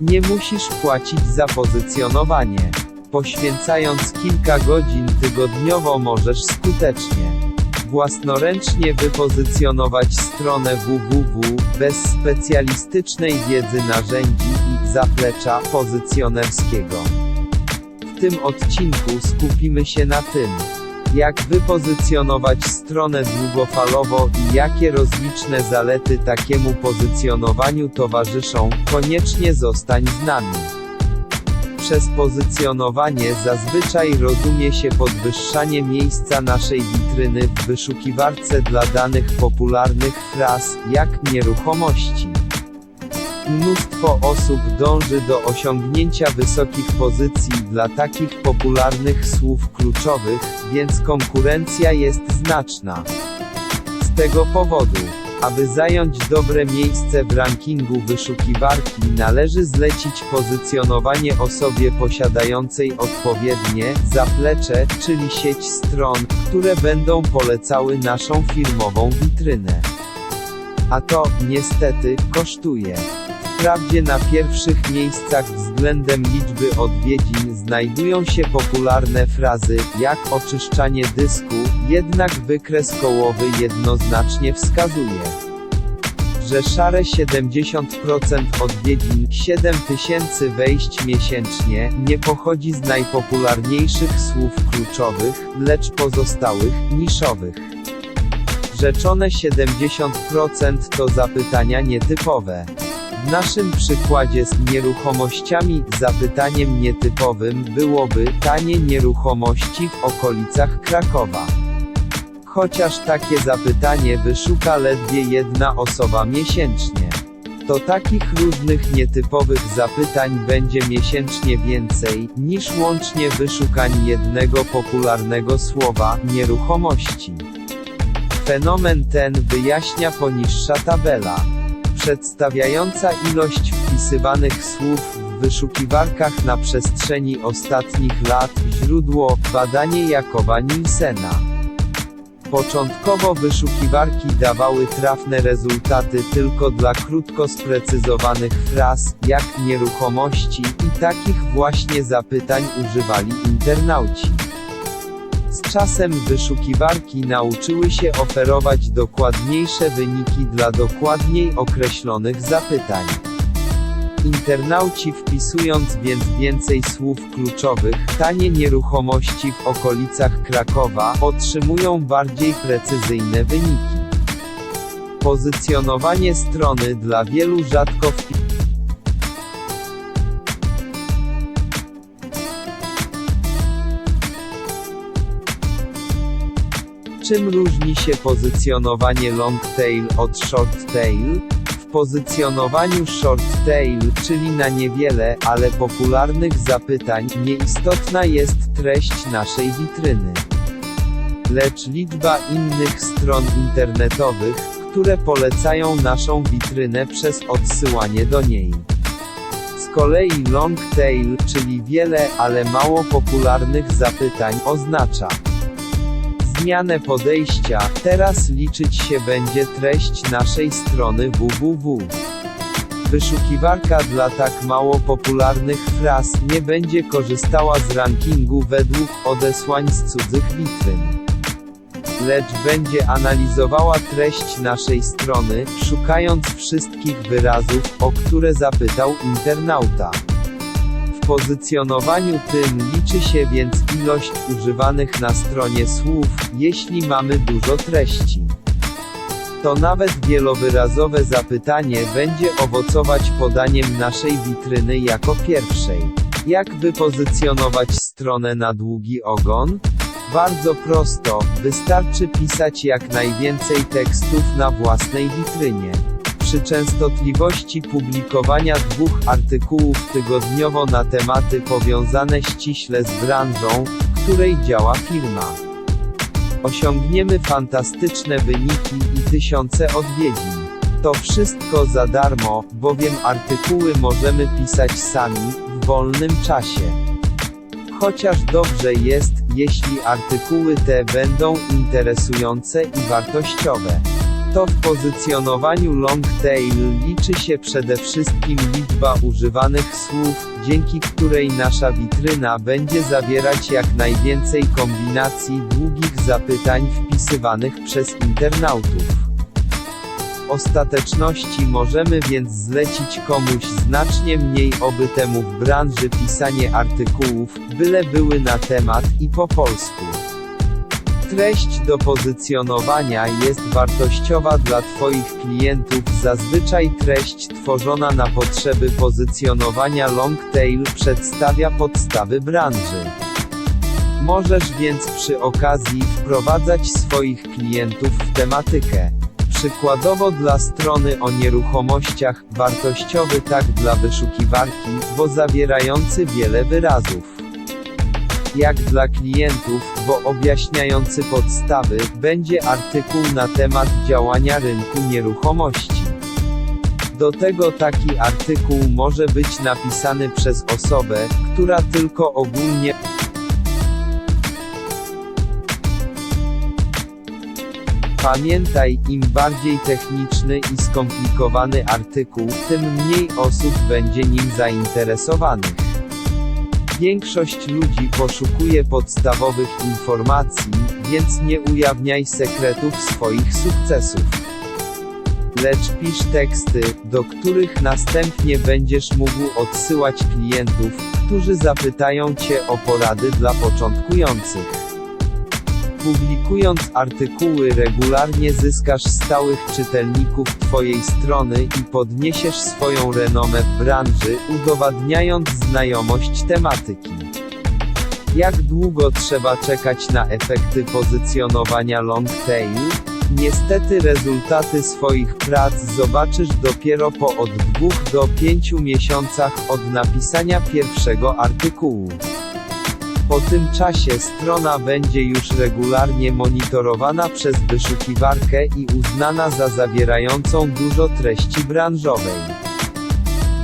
Nie musisz płacić za pozycjonowanie. Poświęcając kilka godzin tygodniowo możesz skutecznie własnoręcznie wypozycjonować stronę www bez specjalistycznej wiedzy narzędzi i zaplecza pozycjonerskiego. W tym odcinku skupimy się na tym, jak wypozycjonować stronę długofalowo i jakie rozliczne zalety takiemu pozycjonowaniu towarzyszą, koniecznie zostań z nami. Przez pozycjonowanie zazwyczaj rozumie się podwyższanie miejsca naszej witryny w wyszukiwarce dla danych popularnych fraz, jak nieruchomości. Mnóstwo osób dąży do osiągnięcia wysokich pozycji dla takich popularnych słów kluczowych, więc konkurencja jest znaczna. Z tego powodu, aby zająć dobre miejsce w rankingu wyszukiwarki należy zlecić pozycjonowanie osobie posiadającej odpowiednie zaplecze, czyli sieć stron, które będą polecały naszą firmową witrynę. A to, niestety, kosztuje. Wprawdzie na pierwszych miejscach względem liczby odwiedzin znajdują się popularne frazy, jak oczyszczanie dysku, jednak wykres kołowy jednoznacznie wskazuje, że szare 70% odwiedzin, 7000 wejść miesięcznie, nie pochodzi z najpopularniejszych słów kluczowych, lecz pozostałych, niszowych. Rzeczone 70% to zapytania nietypowe. W naszym przykładzie z nieruchomościami zapytaniem nietypowym byłoby tanie nieruchomości w okolicach Krakowa. Chociaż takie zapytanie wyszuka ledwie jedna osoba miesięcznie. To takich różnych nietypowych zapytań będzie miesięcznie więcej, niż łącznie wyszukań jednego popularnego słowa nieruchomości. Fenomen ten wyjaśnia poniższa tabela przedstawiająca ilość wpisywanych słów w wyszukiwarkach na przestrzeni ostatnich lat, źródło, badanie Jakoba Nielsena. Początkowo wyszukiwarki dawały trafne rezultaty tylko dla krótko sprecyzowanych fraz, jak nieruchomości, i takich właśnie zapytań używali internauci. Z czasem wyszukiwarki nauczyły się oferować dokładniejsze wyniki dla dokładniej określonych zapytań. Internauci wpisując więc więcej słów kluczowych, tanie nieruchomości w okolicach Krakowa, otrzymują bardziej precyzyjne wyniki. Pozycjonowanie strony dla wielu rzadko wpi Czym różni się pozycjonowanie long tail od short tail? W pozycjonowaniu short tail, czyli na niewiele, ale popularnych zapytań, nieistotna jest treść naszej witryny. Lecz liczba innych stron internetowych, które polecają naszą witrynę przez odsyłanie do niej. Z kolei long tail, czyli wiele, ale mało popularnych zapytań, oznacza zmianę podejścia, teraz liczyć się będzie treść naszej strony www. Wyszukiwarka dla tak mało popularnych fraz nie będzie korzystała z rankingu według odesłań z cudzych witryn. Lecz będzie analizowała treść naszej strony, szukając wszystkich wyrazów, o które zapytał internauta. Pozycjonowaniu tym liczy się więc ilość używanych na stronie słów, jeśli mamy dużo treści. To nawet wielowyrazowe zapytanie będzie owocować podaniem naszej witryny jako pierwszej. Jak wypozycjonować stronę na długi ogon? Bardzo prosto, wystarczy pisać jak najwięcej tekstów na własnej witrynie przy częstotliwości publikowania dwóch artykułów tygodniowo na tematy powiązane ściśle z branżą, w której działa firma. Osiągniemy fantastyczne wyniki i tysiące odwiedzin. To wszystko za darmo, bowiem artykuły możemy pisać sami, w wolnym czasie. Chociaż dobrze jest, jeśli artykuły te będą interesujące i wartościowe. To w pozycjonowaniu long tail liczy się przede wszystkim liczba używanych słów, dzięki której nasza witryna będzie zawierać jak najwięcej kombinacji długich zapytań wpisywanych przez internautów. Ostateczności możemy więc zlecić komuś znacznie mniej oby temu w branży pisanie artykułów, byle były na temat i po polsku. Treść do pozycjonowania jest wartościowa dla Twoich klientów. Zazwyczaj treść tworzona na potrzeby pozycjonowania long tail przedstawia podstawy branży. Możesz więc przy okazji wprowadzać swoich klientów w tematykę. Przykładowo dla strony o nieruchomościach, wartościowy tag dla wyszukiwarki, bo zawierający wiele wyrazów jak dla klientów, bo objaśniający podstawy, będzie artykuł na temat działania rynku nieruchomości. Do tego taki artykuł może być napisany przez osobę, która tylko ogólnie Pamiętaj, im bardziej techniczny i skomplikowany artykuł, tym mniej osób będzie nim zainteresowanych. Większość ludzi poszukuje podstawowych informacji, więc nie ujawniaj sekretów swoich sukcesów. Lecz pisz teksty, do których następnie będziesz mógł odsyłać klientów, którzy zapytają Cię o porady dla początkujących. Publikując artykuły regularnie zyskasz stałych czytelników Twojej strony i podniesiesz swoją renomę w branży, udowadniając znajomość tematyki. Jak długo trzeba czekać na efekty pozycjonowania long tail? Niestety rezultaty swoich prac zobaczysz dopiero po od 2 do 5 miesiącach od napisania pierwszego artykułu. Po tym czasie strona będzie już regularnie monitorowana przez wyszukiwarkę i uznana za zawierającą dużo treści branżowej.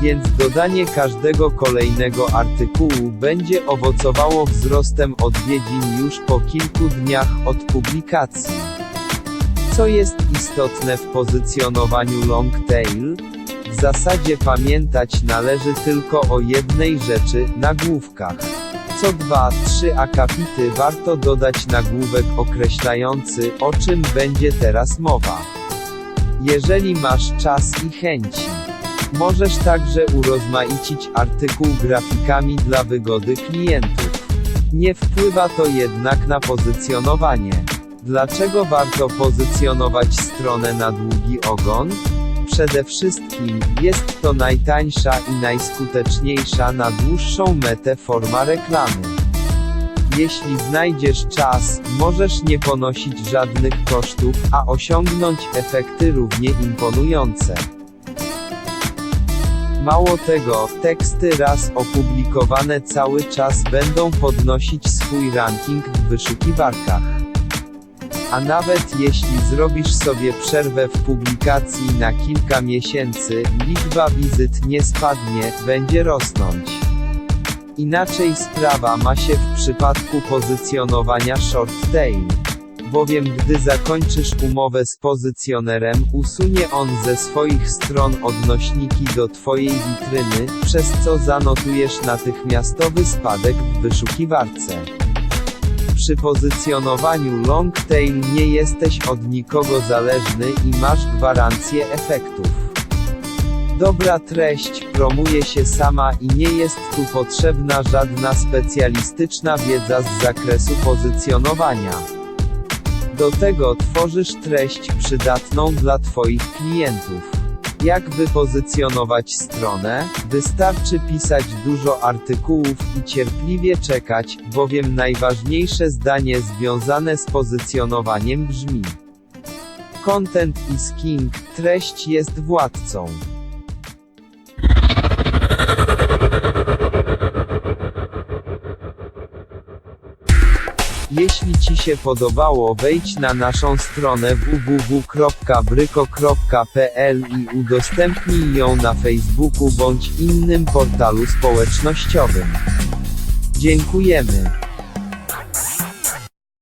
Więc dodanie każdego kolejnego artykułu będzie owocowało wzrostem odwiedzin już po kilku dniach od publikacji. Co jest istotne w pozycjonowaniu long tail? W zasadzie pamiętać należy tylko o jednej rzeczy, nagłówkach. Co 2-3 akapity warto dodać nagłówek określający, o czym będzie teraz mowa. Jeżeli masz czas i chęci. Możesz także urozmaicić artykuł grafikami dla wygody klientów. Nie wpływa to jednak na pozycjonowanie. Dlaczego warto pozycjonować stronę na długi ogon? Przede wszystkim, jest to najtańsza i najskuteczniejsza na dłuższą metę forma reklamy. Jeśli znajdziesz czas, możesz nie ponosić żadnych kosztów, a osiągnąć efekty równie imponujące. Mało tego, teksty raz opublikowane cały czas będą podnosić swój ranking w wyszukiwarkach. A nawet jeśli zrobisz sobie przerwę w publikacji na kilka miesięcy, liczba wizyt nie spadnie, będzie rosnąć. Inaczej sprawa ma się w przypadku pozycjonowania short tail. Bowiem gdy zakończysz umowę z pozycjonerem, usunie on ze swoich stron odnośniki do Twojej witryny, przez co zanotujesz natychmiastowy spadek w wyszukiwarce. Przy pozycjonowaniu long tail nie jesteś od nikogo zależny i masz gwarancję efektów. Dobra treść promuje się sama i nie jest tu potrzebna żadna specjalistyczna wiedza z zakresu pozycjonowania. Do tego tworzysz treść przydatną dla Twoich klientów. Jak wypozycjonować stronę? Wystarczy pisać dużo artykułów i cierpliwie czekać, bowiem najważniejsze zdanie związane z pozycjonowaniem brzmi: Content is king, treść jest władcą. Jeśli Ci się podobało wejdź na naszą stronę www.bryko.pl i udostępnij ją na Facebooku bądź innym portalu społecznościowym. Dziękujemy.